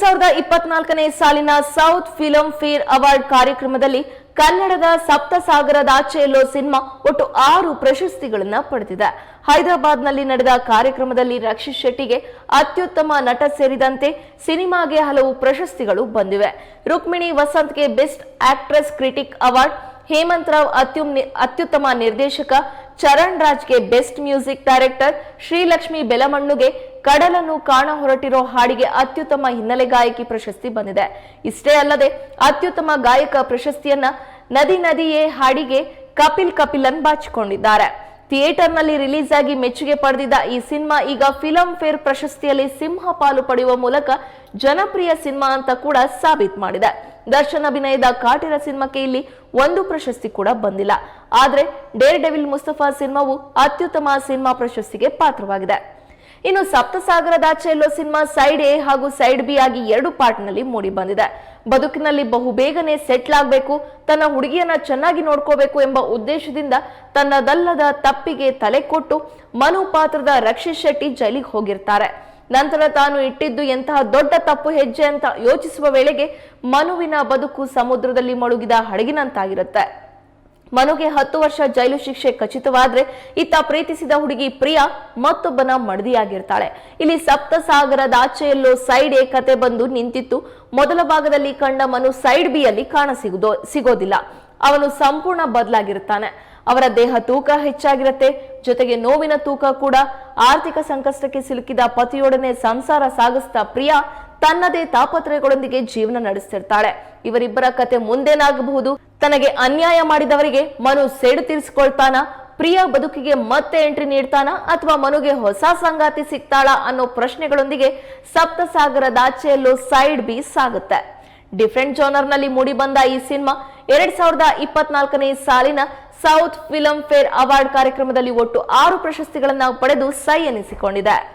ಸಾವಿರದ ಇಪ್ಪತ್ನಾಲ್ಕನೇ ಸಾಲಿನ ಸೌತ್ ಫಿಲಂ ಫೇರ್ ಅವಾರ್ಡ್ ಕಾರ್ಯಕ್ರಮದಲ್ಲಿ ಕನ್ನಡದ ಸಪ್ತಸಾಗರದಾಚೆಯಲ್ಲೋ ಸಿನಿಮಾ ಒಟ್ಟು ಆರು ಪ್ರಶಸ್ತಿಗಳನ್ನ ಪಡೆದಿದೆ. ಹೈದರಾಬಾದ್ನಲ್ಲಿ ನಡೆದ ಕಾರ್ಯಕ್ರಮದಲ್ಲಿ ರಕ್ಷಿತ್ ಶೆಟ್ಟಿಗೆ ಅತ್ಯುತ್ತಮ ನಟ ಸೇರಿದಂತೆ ಸಿನಿಮಾಗೆ ಹಲವು ಪ್ರಶಸ್ತಿಗಳು ಬಂದಿವೆ. Rukmini ವಸಂತ್ಗೆ best actress critic award, Hemant Rao ಅತ್ಯುತ್ತಮ ನಿರ್ದೇಶಕ, ಚರಣ್ ರಾಜ್ಗೆ ಬೆಸ್ಟ್ ಮ್ಯೂಸಿಕ್ ಡೈರೆಕ್ಟರ್, ಶ್ರೀಲಕ್ಷ್ಮಿ ಬೆಲಮಣ್ಣುಗೆ ಕಡಲನ್ನು ಕಾಣ ಹೊರಟಿರೋ ಹಾಡಿಗೆ ಅತ್ಯುತ್ತಮ ಹಿನ್ನೆಲೆ ಗಾಯಕಿ ಪ್ರಶಸ್ತಿ ಬಂದಿದೆ. ಇಷ್ಟೇ ಅಲ್ಲದೆ ಅತ್ಯುತ್ತಮ ಗಾಯಕ ಪ್ರಶಸ್ತಿಯನ್ನ ನದಿ ನದಿಯೇ ಹಾಡಿಗೆ ಕಪಿಲ್ ಕಪಿಲನ್ ಬಾಚಿಕೊಂಡಿದ್ದಾರೆ. ಥಿಯೇಟರ್ನಲ್ಲಿ ರಿಲೀಸ್ ಆಗಿ ಮೆಚ್ಚುಗೆ ಪಡೆದಿದ್ದ ಈ ಸಿನಿಮಾ ಈಗ ಫಿಲಂ ಫೇರ್ ಪ್ರಶಸ್ತಿಯಲ್ಲಿ ಸಿಂಹ ಪಾಲು ಪಡೆಯುವ ಮೂಲಕ ಜನಪ್ರಿಯ ಸಿನಿಮಾ ಅಂತ ಕೂಡ ಸಾಬೀತು ಮಾಡಿದೆ. ದರ್ಶನ್ ಅಭಿನಯದ ಕಾಟಿರ ಸಿನಿಮಾಕ್ಕೆ ಇಲ್ಲಿ ಒಂದು ಪ್ರಶಸ್ತಿ ಕೂಡ ಬಂದಿಲ್ಲ. ಆದರೆ ಡೇರ್ ಡೆವಿಲ್ ಮುಸ್ತಫಾ ಸಿನಿಮಾವು ಅತ್ಯುತ್ತಮ ಸಿನಿಮಾ ಪ್ರಶಸ್ತಿಗೆ ಪಾತ್ರವಾಗಿದೆ. ಇನ್ನು ಸಪ್ತಸಾಗರದಾಚೆಯಲ್ಲೋ ಸಿನಿಮಾ ಸೈಡ್ ಎ ಹಾಗೂ ಸೈಡ್ ಬಿ ಆಗಿ ಎರಡು ಪಾರ್ಟ್ನಲ್ಲಿ ಮೂಡಿ ಬಂದಿದೆ. ಬದುಕಿನಲ್ಲಿ ಬಹುಬೇಗನೆ ಸೆಟ್ಲ್ ಆಗಬೇಕು, ತನ್ನ ಹುಡುಗಿಯನ್ನ ಚೆನ್ನಾಗಿ ನೋಡ್ಕೋಬೇಕು ಎಂಬ ಉದ್ದೇಶದಿಂದ ತನ್ನದಲ್ಲದ ತಪ್ಪಿಗೆ ತಲೆ ಕೊಟ್ಟು ಮನು ಪಾತ್ರದ ರಕ್ಷಿತ್ ಶೆಟ್ಟಿ ಜೈಲಿಗೆ ಹೋಗಿರ್ತಾರೆ. ನಂತರ ತಾನು ಇಟ್ಟಿದ್ದು ಎಂತಹ ದೊಡ್ಡ ತಪ್ಪು ಹೆಜ್ಜೆ ಅಂತ ಯೋಚಿಸುವ ವೇಳೆಗೆ ಮನುವಿನ ಬದುಕು ಸಮುದ್ರದಲ್ಲಿ ಮಳುಗಿದ ಹಡಗಿನಂತಾಗಿರುತ್ತೆ. ಮನುಗೆ ಹತ್ತು ವರ್ಷ ಜೈಲು ಶಿಕ್ಷೆ ಖಚಿತವಾದ್ರೆ ಇತ್ತ ಪ್ರೀತಿಸಿದ ಹುಡುಗಿ ಪ್ರಿಯಾ ಮತ್ತೊಬ್ಬನ ಮಡದಿಯಾಗಿರ್ತಾಳೆ. ಇಲ್ಲಿ ಸಪ್ತಸಾಗರದ ಆಚೆಯಲ್ಲೂ ಸೈಡ್ ಎ ಕತೆ ಬಂದು ನಿಂತಿತ್ತು. ಮೊದಲ ಭಾಗದಲ್ಲಿ ಕಂಡ ಮನು ಸೈಡ್ ಬಿ ಅಲ್ಲಿ ಕಾಣ ಸಿಗುದೋ, ಸಿಗೋದಿಲ್ಲ. ಅವನು ಸಂಪೂರ್ಣ ಬದಲಾಗಿರ್ತಾನೆ. ಅವರ ದೇಹ ತೂಕ ಹೆಚ್ಚಾಗಿರುತ್ತೆ. ಜೊತೆಗೆ ನೋವಿನ ತೂಕ ಕೂಡ ಆರ್ಥಿಕ ಸಂಕಷ್ಟಕ್ಕೆ ಸಿಲುಕಿದ ಪತಿಯೊಡನೆ ಸಂಸಾರ ಸಾಗಿಸ್ತಾ ಪ್ರಿಯಾ ತನ್ನದೇ ತಾಪತ್ರಯಗಳೊಂದಿಗೆ ಜೀವನ ನಡೆಸ್ತಿರ್ತಾಳೆ. ಇವರಿಬ್ಬರ ಕತೆ ಮುಂದೇನಾಗಬಹುದು? ತನಗೆ ಅನ್ಯಾಯ ಮಾಡಿದವರಿಗೆ ಮನು ಸೇಡು ತೀರಿಸಿಕೊಳ್ತಾನ? ಪ್ರಿಯ ಬದುಕಿಗೆ ಮತ್ತೆ ಎಂಟ್ರಿ ನೀಡ್ತಾನ? ಅಥವಾ ಮನುಗೆ ಹೊಸ ಸಂಗಾತಿ ಸಿಗ್ತಾಳ ಅನ್ನೋ ಪ್ರಶ್ನೆಗಳೊಂದಿಗೆ ಸಪ್ತಸಾಗರದಾಚೆಯಲ್ಲೂ ಸೈಡ್ ಬಿ ಸಾಗುತ್ತೆ ಡಿಫ್ರೆಂಟ್ ಜೋನರ್ನಲ್ಲಿ ಮೂಡಿ ಬಂದ ಈ ಸಿನಿಮಾ ಎರಡ್ ಸಾವಿರದ ಇಪ್ಪತ್ನಾಲ್ಕನೇ ಸಾಲಿನ ಸೌತ್ ಫಿಲಂ ಫೇರ್ ಅವಾರ್ಡ್ ಕಾರ್ಯಕ್ರಮದಲ್ಲಿ ಒಟ್ಟು ಆರು ಪ್ರಶಸ್ತಿಗಳನ್ನು ಪಡೆದು ಸೈ ಎನಿಸಿಕೊಂಡಿದೆ.